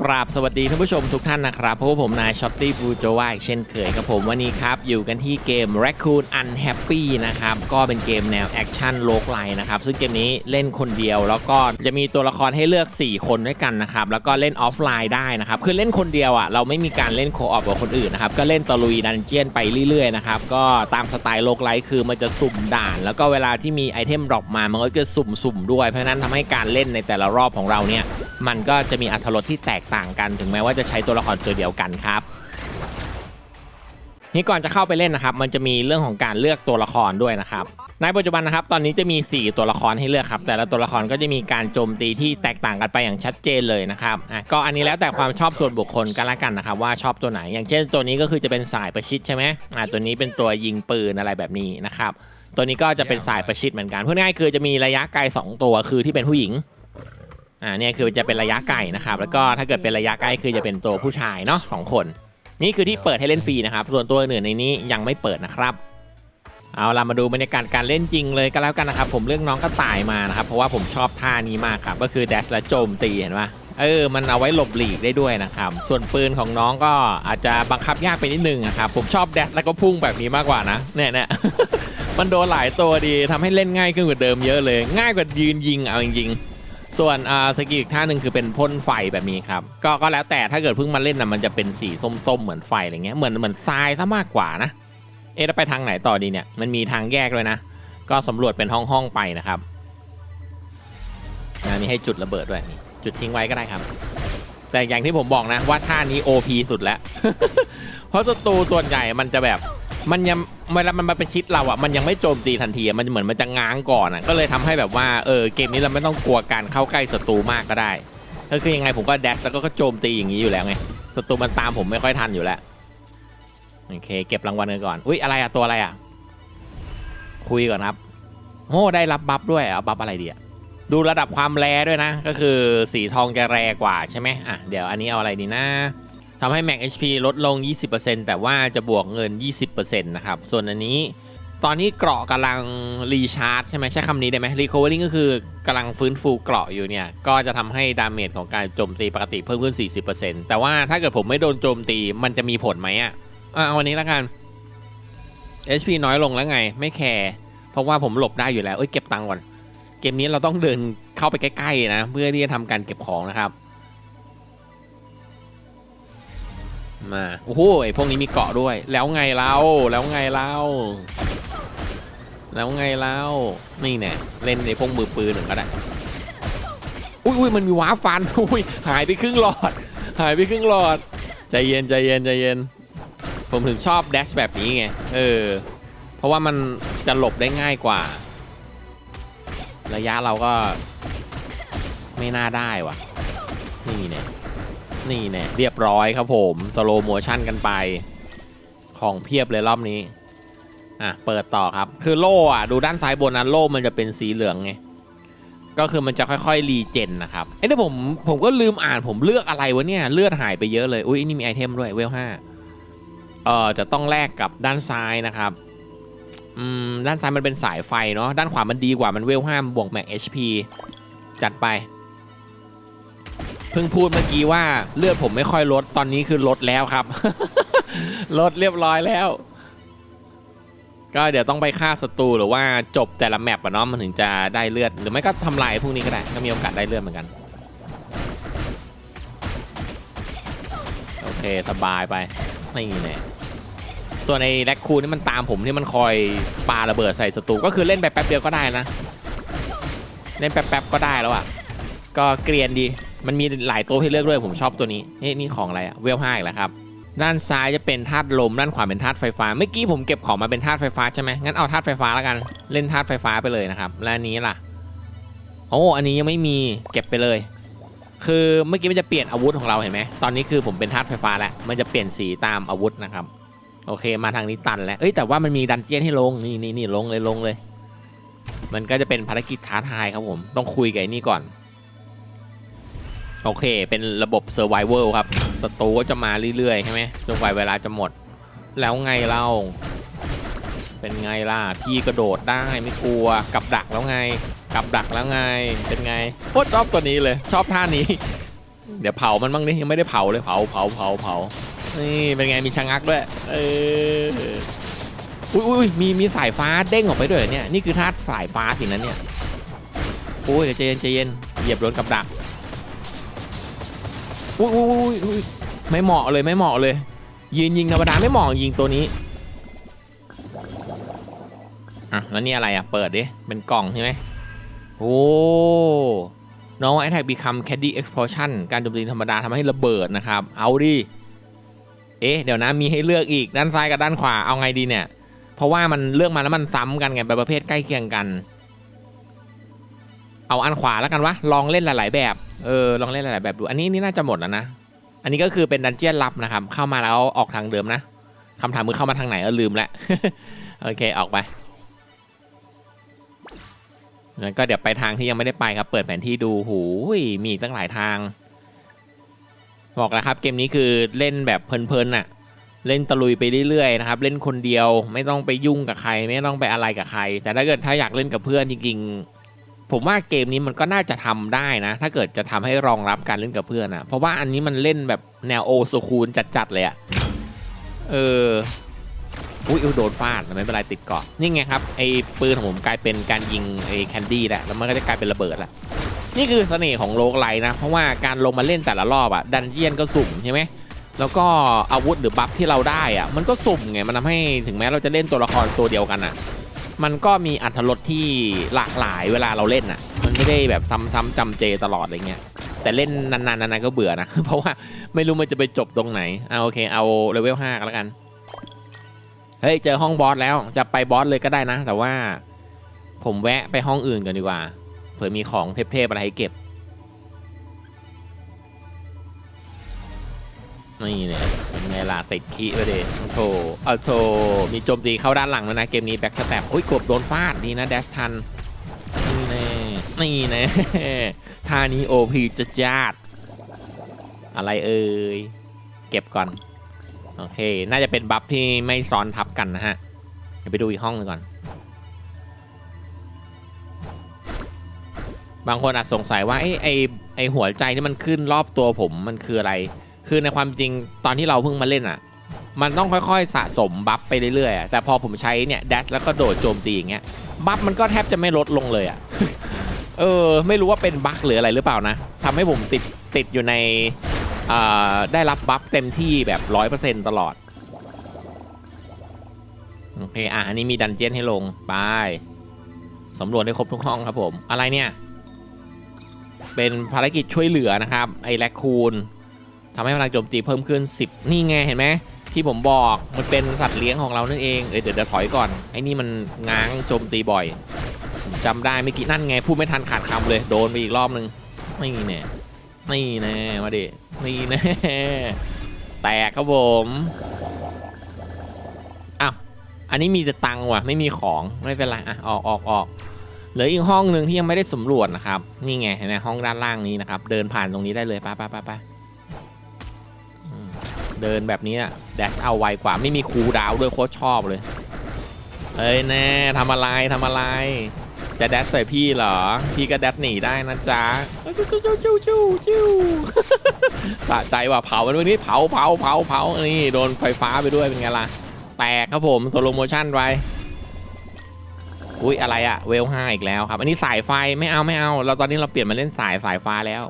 กราบสวัสดีท่านผู้ชมทุกท่านนะครับเพราะว่าผมนายช็อตตี้บูโจวาอีกเช่นเคยครับผมวันนี้ครับอยู่กันที่เกม Raccoon Unhappy นะครับก็เป็นเกมแนวแอคชั่นโลกไลนะครับซึ่งเกมนี้เล่นคนเดียว แล้วก็จะมีตัวละครให้เลือก 4 คนด้วยกันนะครับแล้วก็เล่นออฟไลน์ได้นะครับคือเล่นคนเดียวอะเราไม่มีการเล่นโคออฟกับคนอื่นนะครับก็เล่นตะลุยดันเจียนไปเรื่อยๆนะครับก็ตามสไตล์โลกไลคือมันจะสุ่มด่าน แล้วก็เวลาที่มีไอเทมดรอปมามันก็จะสุ่มๆด้วยเพราะนั้นทำให้การเล่นในแต่ละรอบของเราเนี่ยมันก็จะมีอรรรสที่แตกต่างกันถึงแม้ว่าจะใช้ตัวละครตัวเดียวกันครับนี่ก่อนจะเข้าไปเล่นนะครับ มันจะมีเรื่องของการเลือกตัวละครด้วยนะครับ ในปัจจุบันนะครับ ตอนนี้จะมี 4 ตัวละครให้เลือกครับ แต่ละตัวละครก็จะมีการโจมตีที่แตกต่างกันไปอย่างชัดเจนเลยนะครับอะก็อันนี้แล้วแต่ความชอบส่วนบุคคลกันละกันนะครับ ว่าชอบตัวไหน อย่างเช่นตัวนี้ก็คือจะเป็นสายประชิดใช่ไหมอะตัวนี้เป็นตัวยิงปืนอะไรแบบนี้นะครับ ตัวนี้ก็จะเป็นสายประชิดเหมือนกันพูดง่ายคือจะมีระยะไกลสองตัวคือที่เป็นผู้หญิง อ่าเนี่ยคือจะเป็นระยะไกลนะครับ แล้วก็ถ้าเกิดเป็นระยะใกล้คือจะเป็นตัวผู้ชายเนาะสองคน นี่คือที่เปิดให้เล่นฟรีนะครับ ส่วนตัวอื่นในนี้ยังไม่เปิดนะครับ เอาล่ะมาดูบรรยากาศการเล่นจริงเลยก็แล้วกันนะครับ ผมเลือกน้องกระต่ายมานะครับ เพราะว่าผมชอบท่านี้มากครับ ก็คือแดชและโจมตีเห็นปะเออ มันเอาไว้หลบหลีกได้ด้วยนะครับ ส่วนปืนของน้องก็อาจจะบังคับยากไปนิดนึงนะครับ ผมชอบแดชแล้วก็พุ่งแบบนี้มากกว่านะ เนี่ยเนี่ยมันโดนหลายตัวดีทำให้เล่นง่ายขึ้นกว่าเดิมเยอะเลย ง่ายกว่ายืนยิงเอาจริงๆ ส่วนอ่าสกิลอีกท่าหนึ่งคือเป็นพ่นไฟแบบนี้ครับ ก็ก็แล้วแต่ถ้าเกิดเพิ่งมาเล่นนะมันจะเป็นสีส้มๆเหมือนไฟอะไรเงี้ยเหมือนเหมือนทรายซะมากกว่านะเอ๊ะแล้วไปทางไหนต่อดีเนี่ยมันมีทางแยกเลยนะ ก็สำรวจเป็นห้องๆไปนะครับนะมีให้จุดระเบิดด้วยนี่จุดทิ้งไว้ก็ได้ครับ แต่อย่างที่ผมบอกนะว่าท่านี้ OP สุดแล้ว เพราะศัตรูส่วนใหญ่มันจะแบบ มันยังเวลามันมาเป็นชิดเราอะมันยังไม่โจมตีทันทีอะมันเหมือนมันจะง้างก่อนอะก็เลยทำให้แบบว่าเออเกมนี้เราไม่ต้องกลัวการเข้าใกล้ศัตรูมากก็ได้ก็คือยังไงผมก็แดกแล้วก็โจมตีอย่างนี้อยู่แล้วไงศัตรูมันตามผมไม่ค่อยทันอยู่แล้วโอเค เก็บรางวัลกันก่อนอุ้ยอะไรอะตัวอะไรอะ คุยก่อนครับโอ้ได้รับบัฟด้วยเอาบัฟอะไรดีอะดูระดับความแรด้วยนะ ก็คือสีทองจะแรกว่าใช่ไหมอะเดี๋ยวอันนี้เอาอะไรดีนะ ทำให้ Max HP ลดลง 20%แต่ว่าจะบวกเงิน 20%นะครับ ส่วนอันนี้ตอนนี้เกราะกำลังรีชาร์จใช่ไหมใช้คำนี้ได้ไหม Recovering ก็คือกำลังฟื้นฟูเกราะอยู่เนี่ย ก็จะทำให้ดาเมจของการโจมตีปกติเพิ่มขึ้น 40%แต่ว่าถ้าเกิดผมไม่โดนโจมตีมันจะมีผลไหมอะอะเอาวันนี้แล้วกัน HP น้อยลงแล้วไงไม่แคร์เพราะว่าผมหลบได้อยู่แล้วเอ้ยเก็บตังค์ก่อน เกมนี้เราต้องเดินเข้าไปใกล้ๆนะ เพื่อที่จะทำการเก็บของนะครับ มาโอ้โหไอพวกนี้มีเกาะด้วย แล้วไงเราแล้วไงเราแล้วไงเรานี่แน่เล่นในพวกมือปืนหนึ่งก็ได้อุ้ยอุ้ยมันมีว้าฟันอุ้ยหายไปครึ่งหลอด หายไปครึ่งหลอดใจเย็นใจเย็นใจเย็น ผมถึงชอบแดชแบบนี้ไงเออเพราะว่ามันจะหลบได้ง่ายกว่า ระยะเราก็ไม่น่าได้ว่ะนี่เนี่ย นี่แน่เรียบร้อยครับผมสโลโมชั่นกันไป ของเพียบเลยรอบนี้ อะ เปิดต่อครับ คือโล่อะ ดูด้านซ้ายบนนะโล่มันจะเป็นสีเหลืองไงก็คือมันจะค่อยๆรีเจนนะครับเอ้ยแต่ผมผมก็ลืมอ่านผมเลือกอะไรวะเนี่ย เลือดหายไปเยอะเลย อุ้ยนี่มีไอเทมด้วยเวลห้าเอ่อจะต้องแลกกับด้านซ้ายนะครับอืมด้านซ้ายมันเป็นสายไฟเนาะด้านขวามันดีกว่ามันเวลห้าบวกแม็ก HP จัดไป พิ่งพูดเมื่อกี้ว่าเลือดผมไม่ค่อยลดตอนนี้คือลดแล้วครับ ลดเรียบร้อยแล้ว ก็เดี๋ยวต้องไปฆ่าศัตรูหรือว่าจบแต่ละแมปอะเนาะมันถึงจะได้เลือด หรือไม่ก็ทำลายพวกนี้ก็ได้ก็มีโอกาสได้เลือดเหมือนกันโอเคสบายไปนี่แน่ส่วนไอ้แร็คคูนี่มันตามผมที่มันคอยปาระเบิดใส่ศัตรูก็คือเล่นไปแป๊บเดียวก็ได้นะ เล่นแป๊บๆก็ได้แล้วอะก็เกรียนดี มันมีหลายตัวให้เลือกด้วยผมชอบตัวนี้เฮ้ยนี่ของอะไรอะเวลห้าอีกแล้วครับ ด้านซ้ายจะเป็นธาตุลม ด้านขวาเป็นธาตุไฟฟ้า เมื่อกี้ผมเก็บของมาเป็นธาตุไฟฟ้าใช่ไหมงั้นเอาธาตุไฟฟ้าแล้วกัน เล่นธาตุไฟฟ้าไปเลยนะครับ และอันนี้ล่ะ โอ้ อันนี้ยังไม่มีเก็บไปเลย คือเมื่อกี้มันจะเปลี่ยนอาวุธของเราเห็นไหมตอนนี้คือผมเป็นธาตุไฟฟ้าแล้ว มันจะเปลี่ยนสีตามอาวุธนะครับ โอเค มาทางนี้ตันแล้ว เอ้ย แต่ว่ามันมีดันเจียนให้ลง นี่นี่นี่ลงเลยลงเลย มันก็จะเป็นภารกิจท้าทายครับผม ต้องคุยกับไอ้นี่ก่อน โอเค เป็นระบบ Survival ครับศัตรูก็จะมาเรื่อยๆใช่ไหมจนกว่าเวลาจะหมด แล้วไงเล่า เป็นไงล่ะ พี่กระโดดได้ไม่กลัว กับดักแล้วไง กับดักแล้วไง เป็นไงโคตรชอบตัวนี้เลย ชอบท่านี้ เดี๋ยวเผามันบ้างดิยังไม่ได้เผาเลยเผาเผาเผาเผานี่เป็นไงมีชะงักด้วย เอออุ้ยอุ้ยมีมีสายฟ้าเด้งออกไปด้วยเนี่ย นี่คือธาตุสายฟ้าสินั้นเนี่ยโอ้ยเดี๋ยวใจเย็นใจเย็นเหยียบโดนกับดัก อุ้ยอุ้ยอุ้ยอุ้ยไม่เหมาะเลยไม่เหมาะเลย ยืนยิงธรรมดาไม่เหมาะยิงตัวนี้อะแล้วนี่อะไรอะเปิดดิเป็นกล่องใช่ไหมโอ้น้องไอแท็ก become caddy explosion การโจมตีธรรมดาทำให้ระเบิดนะครับ เอาดิเอ๊ะเดี๋ยวนะมีให้เลือกอีกด้านซ้ายกับด้านขวาเอาไงดีเนี่ย เพราะว่ามันเลือกมาแล้วมันซ้ำกันไงประเภทใกล้เคียงกัน เอาอันขวาแล้วกันวะลองเล่นหลาย ๆ แบบเออลองเล่นหลายๆแบบดูอันนี้นี่น่าจะหมดแล้วนะอันนี้ก็คือเป็นดันเจียนลับนะครับ เข้ามาแล้วออกทางเดิมนะคำถามคือเข้ามาทางไหนเออลืมแล้วโอเคออกไปแล้วก็เดี๋ยวไปทางที่ยังไม่ได้ไปครับ เปิดแผนที่ดูหูยมีตั้งหลายทาง บอกแล้วครับเกมนี้คือเล่นแบบเพลินๆน่ะ เล่นตะลุยไปเรื่อยๆนะครับ เล่นคนเดียวไม่ต้องไปยุ่งกับใคร ไม่ต้องไปอะไรกับใคร แต่ถ้าเกิดถ้าอยากเล่นกับเพื่อนจริงๆ ผมว่าเกมนี้มันก็น่าจะทำได้นะ ถ้าเกิดจะทำให้รองรับการเล่นกับเพื่อนอะเพราะว่าอันนี้มันเล่นแบบแนวโอโซคูลจัดๆเลยอะเอออุ้ยอุ๊ยโดนฟาดไม่เป็นไรติดเกาะนี่ไงครับไอ้ปืนของผมกลายเป็นการยิงไอ้แคนดี้แหละแล้วมันก็จะกลายเป็นระเบิดละนี่คือเสน่ห์ของโลกไลนะ เพราะว่าการลงมาเล่นแต่ละรอบอะดันเจียนก็สุ่มใช่ไหมแล้วก็อาวุธหรือบัฟที่เราได้อะมันก็สุ่มไงมันทำให้ถึงแม้เราจะเล่นตัวละครตัวเดียวกันอะ มันก็มีอัธรสที่หลากหลายเวลาเราเล่นอะมันไม่ได้แบบซ้ำๆจำเจตลอดอะไรเงี้ยแต่เล่นนานๆนานๆก็เบื่อนะ เพราะว่าไม่รู้มันจะไปจบตรงไหนเอาโอเคเอาเลเวล5กันแล้วกันเฮ้ยเจอห้องบอสแล้วจะไปบอสเลยก็ได้นะ แต่ว่าผมแวะไปห้องอื่นกันดีกว่าเผื่อมีของเทพๆอะไรให้เก็บ นี่เนี่ยเป็นไงล่ะติดขี้ไปดิโถเอาโถมีโจมตีเข้าด้านหลังแล้วนะเกมนี้แบ็กสแตปโอ้ยกบโดนฟาดดีนะแดชทันนี่แน่นี่แน่ท่านี้โอพีจะจาดอะไรเอ่ยเก็บก่อนโอเค น่าจะเป็นบัฟที่ไม่ซ้อนทับกันนะฮะเดี๋ยวไปดูอีกห้องหนึงก่อน บางคนอาจสงสัยว่าไอ้ไอ้ไอ้หัวใจที่มันขึ้นรอบตัวผมมันคืออะไร คือในความจริงตอนที่เราเพิ่งมาเล่นอะ มันต้องค่อยๆสะสมบัฟไปเรื่อยๆแต่พอผมใช้เนี่ยแดชแล้วก็โดดโจมตีอย่างเงี้ยบัฟมันก็แทบจะไม่ลดลงเลยอะเออไม่รู้ว่าเป็นบั๊กหรืออะไรหรือเปล่านะทำให้ผมติดติดอยู่ในอ่าได้รับบัฟเต็มที่แบบร้อยเปอร์เซ็นตลอดโอเคอะอันนี้มีดันเจียนให้ลงไปสำรวจได้ครบทุกห้องครับผม อะไรเนี่ย เป็นภารกิจช่วยเหลือนะครับ ไอ้แลคคูน ทำให้พลังโจมตีเพิ่มขึ้น 10 นี่ไงเห็นไหมที่ผมบอกมันเป็นสัตว์เลี้ยงของเรานั่นเองเเดี๋ยวเดี๋ยวถอยก่อนไอ้นี่มันง้างโจมตีบ่อยผมจำได้เมื่อกี้นั่นไงพูดไม่ทันขาดคำเลยโดนไปอีกรอบนึงนี่แน่นี่แน่มาดินี่แน่แตกครับผมอ้าวอันนี้มีแต่ตังค์ว่ะไม่มีของไม่เป็นไรอะออกออกออกเหลืออีกห้องหนึ่งที่ยังไม่ได้สำรวจนะครับ นี่ไงเห็นไหมห้องด้านล่างนี้นะครับ เดินผ่านตรงนี้ได้เลยไปไปไปไป เดินแบบนี้อะแดชเอาไวกว่าไม่มีคูลดาวด้วยโคตรชอบเลย เอ้ยแน่ทำอะไรทำอะไร จะแดชใส่พี่เหรอ พี่ก็แดชหนีได้นะจ๊ะจิ้วจิ้วจิ้วจิ้วจิ้วสะใจว่ะเผามันวันนี้เผาเผาเผาเผานี่โดนไฟฟ้าไปด้วยเป็นไงล่ะ แตกครับผมโซโลโมชั่นไปอุ้ยอะไรอะเวลห้าอีกแล้วครับ อันนี้สายไฟไม่เอาไม่เอา เราตอนนี้เราเปลี่ยนมาเล่นสายสายฟ้าแล้ว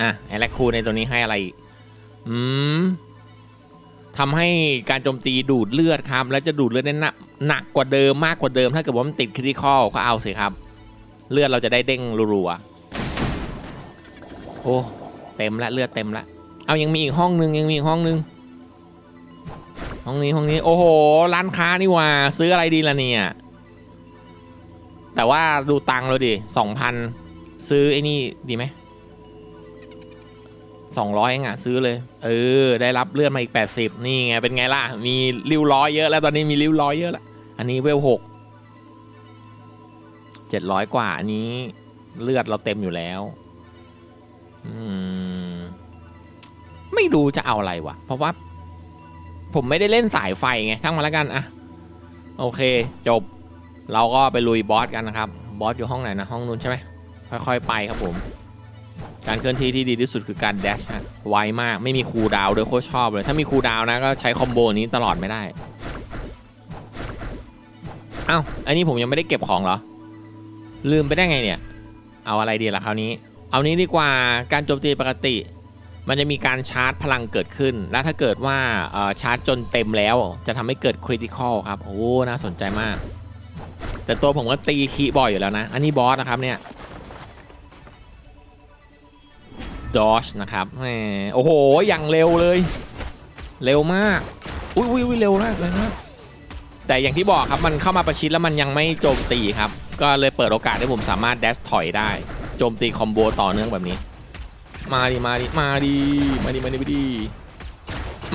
อะไอแลคคูในตัวนี้ให้อะไรอีก อืมทำให้การโจมตีดูดเลือดครับ แล้วจะดูดเลือดได้หนักหนักกว่าเดิมมากกว่าเดิม ถ้าเกิดว่ามันติดคริติคอลก็เอาสิครับ เลือดเราจะได้เด้งรัวๆโอ้เต็มละเลือดเต็มละเอายังมีอีกห้องนึงยังมีอีกห้องนึงห้องนี้ห้องนี้โอ้โหร้านค้านี่ว่าซื้ออะไรดีล่ะเนี่ยแต่ว่าดูตังค์เราดิสองพันซื้อไอ้นี่ดีไหม สองร้อยเองอะซื้อเลย เออ ได้รับเลือดมาอีกแปดสิบนี่ไง เป็นไงล่ะ มีริ้วร้อยเยอะแล้วตอนนี้มีริ้วร้อยเยอะแล้วอันนี้เวลหกเจ็ดร้อยกว่าอันนี้เลือดเราเต็มอยู่แล้วอืมไม่รู้จะเอาอะไรวะเพราะว่า ผมไม่ได้เล่นสายไฟไงทั้งมาแล้วกันอะโอเค จบ เราก็ไปลุยบอสกันนะครับ บอสอยู่ห้องไหนนะ ห้องนู้นใช่ไหมค่อยๆ ไปครับผม การเคลื่อนที่ที่ดีที่สุดคือการ dash ฮะไวมากไม่มีคูลดาวด้วยโคตรชอบเลย ถ้ามีคูลดาวนะก็ใช้คอมโบนี้ตลอดไม่ได้เอ้าอันนี้ผมยังไม่ได้เก็บของเหรอ ลืมไปได้ไงเนี่ย เอาอะไรดีล่ะคราวนี้ เอานี้ดีกว่าการโจมตีปกติ มันจะมีการชาร์จพลังเกิดขึ้น และถ้าเกิดว่าชาร์จจนเต็มแล้ว จะทำให้เกิดคริติคอลครับ โอ้ น่าสนใจมาก แต่ตัวผมก็ตีคีบ่อยอยู่แล้วนะ อันนี้บอสนะครับเนี่ย ดอชนะครับแหมโอ้โห อย่างเร็วเลย เร็วมาก อุ้ยอุ้ยเร็วมากเลยนะแต่อย่างที่บอกครับมันเข้ามาประชิดแล้วมันยังไม่โจมตีครับ ก็เลยเปิดโอกาสให้ผมสามารถแดชถอยได้ โจมตีคอมโบต่อเนื่องแบบนี้ มาดิมาดิมาดิมาดิมาดิมาดิ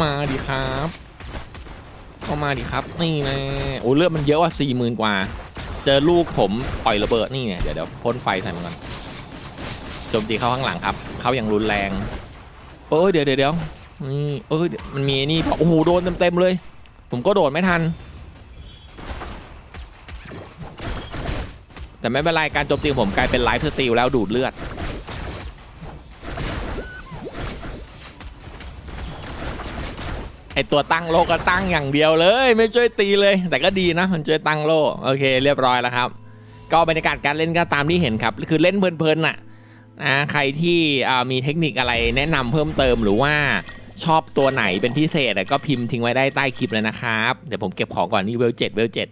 มาดิครับก็มาดิครับ นี่นะโอ้เลือดมันเยอะว่ะสี่หมื่นกว่า เจอลูกผมปล่อยระเบิดนี่เนี่ยเดี๋ยวเดี๋ยวพ่นไฟใส่มันก่อนโจมตีเข้าข้างหลังครับ เข้าอย่างรุนแรงเอ้ยเดี๋ยวเดี๋ยวเดี๋ยวนี่เอ้ยมันมีนี่โอ้โหโดนเต็มเต็มๆเลย ผมก็โดดไม่ทัน แต่ไม่เป็นไรการโจมตีผมกลายเป็นไลฟ์สตีลแล้วดูดเลือดไอตัวตั้งโลก็ตั้งอย่างเดียวเลย ไม่ช่วยตีเลย แต่ก็ดีนะมันช่วยตั้งโลโอเค เรียบร้อยแล้วครับ ก็บรรยากาศการเล่นก็ตามที่เห็นครับ คือเล่นเพลินๆน่ะ นะใครที่มีเทคนิคอะไรแนะนำเพิ่มเติมหรือว่าชอบตัวไหนเป็นพิเศษก็พิมพ์ทิ้งไว้ได้ใต้คลิปเลยนะครับ เดี๋ยวผมเก็บของก่อนนี่เวลเจ็ดเวลเจ็ด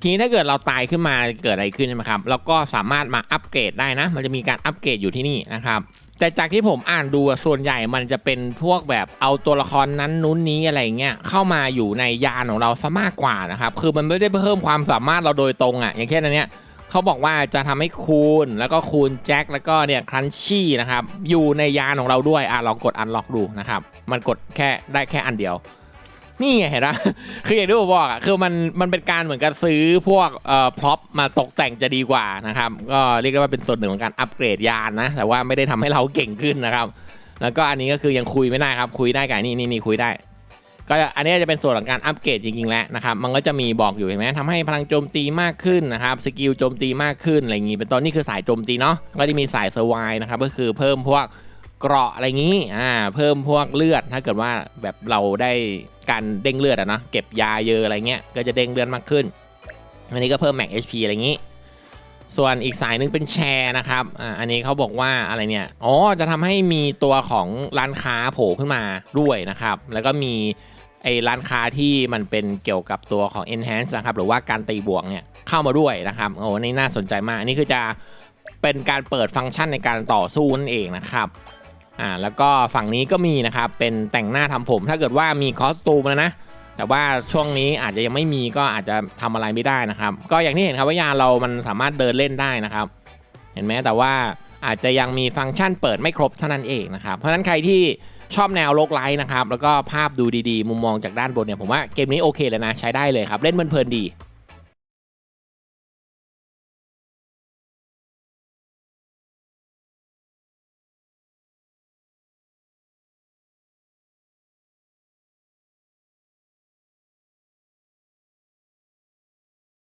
ทีนี้ถ้าเกิดเราตายขึ้นมาเกิดอะไรขึ้นใช่ไหมครับเราก็สามารถมาอัปเกรดได้นะ มันจะมีการอัปเกรดอยู่ที่นี่นะครับ แต่จากที่ผมอ่านดูส่วนใหญ่มันจะเป็นพวกแบบเอาตัวละครนั้นนู้นนี้อะไรเงี้ยเข้ามาอยู่ในยานของเราซะมากกว่านะครับคือมันไม่ได้เพิ่มความสามารถเราโดยตรงอะอย่างเช่นอันเนี้ย เขาบอกว่าจะทำให้คูณแล้วก็คูณแจ็คแล้วก็เนี่ยครันชี่นะครับ อยู่ในยานของเราด้วยอะลองกดอันล็อกดูนะครับ มันกดแค่ได้แค่อันเดียว นี่ไงเห็นไหมคืออย่างที่ผมบอกอะคือมันมันเป็นการเหมือนกับซื้อพวกเอ่อพร็อพมาตกแต่งจะดีกว่านะครับ ก็เรียกได้ว่าเป็นส่วนหนึ่งของการอัปเกรดยานนะ แต่ว่าไม่ได้ทำให้เราเก่งขึ้นนะครับ แล้วก็อันนี้ก็คือยังคุยไม่ได้ครับ คุยได้กับอันนี่นี่นี่คุยได้ ก็อันนี้จะเป็นส่วนของการอัปเกรดจริงๆแล้วนะครับมันก็จะมีบอกอยู่เห็นไหมทำให้พลังโจมตีมากขึ้นนะครับสกิลโจมตีมากขึ้นอะไรอย่างงี้เป็นต้นนี่คือสายโจมตีเนาะก็จะมีสายเซอร์ไวนะครับก็คือเพิ่มพวกเกราะอะไรงี้อ่าเพิ่มพวกเลือดถ้าเกิดว่าแบบเราได้การเด้งเลือดอะนะเก็บยาเยอะอะไรเงี้ยก็จะเด้งเลือดมากขึ้นอันนี้ก็เพิ่มแม็ก HP อะไรงี้ส่วนอีกสายหนึงเป็นแชร์นะครับ อ่า อันนี้เขาบอกว่าอะไรเนี่ย อ๋อ จะทำให้มีตัวของร้านค้าโผล่ขึ้นมาด้วยนะครับ แล้วก็มี ไอ้ร้านค้าที่มันเป็นเกี่ยวกับตัวของ enhance นะครับ หรือว่าการตีบวกเนี่ยเข้ามาด้วยนะครับโอ้นี่น่าสนใจมากอันนี้คือจะเป็นการเปิดฟังก์ชันในการต่อสู้นั่นเองนะครับอ่าแล้วก็ฝั่งนี้ก็มีนะครับเป็นแต่งหน้าทำผม ถ้าเกิดว่ามีคอสตูมแล้วนะแต่ว่าช่วงนี้อาจจะยังไม่มีก็อาจจะทำอะไรไม่ได้นะครับ ก็อย่างที่เห็นครับว่ายาเรามันสามารถเดินเล่นได้นะครับ เห็นไหมแต่ว่าอาจจะยังมีฟังก์ชันเปิดไม่ครบเท่านั้นเองนะครับ เพราะฉะนั้นใครที่ ชอบแนวโลกไลท์นะครับ แล้วก็ภาพดูดีๆ มุมมองจากด้านบนเนี่ยผมว่าเกมนี้โอเคเลยนะ ใช้ได้เลยครับ เล่นเพลินๆดี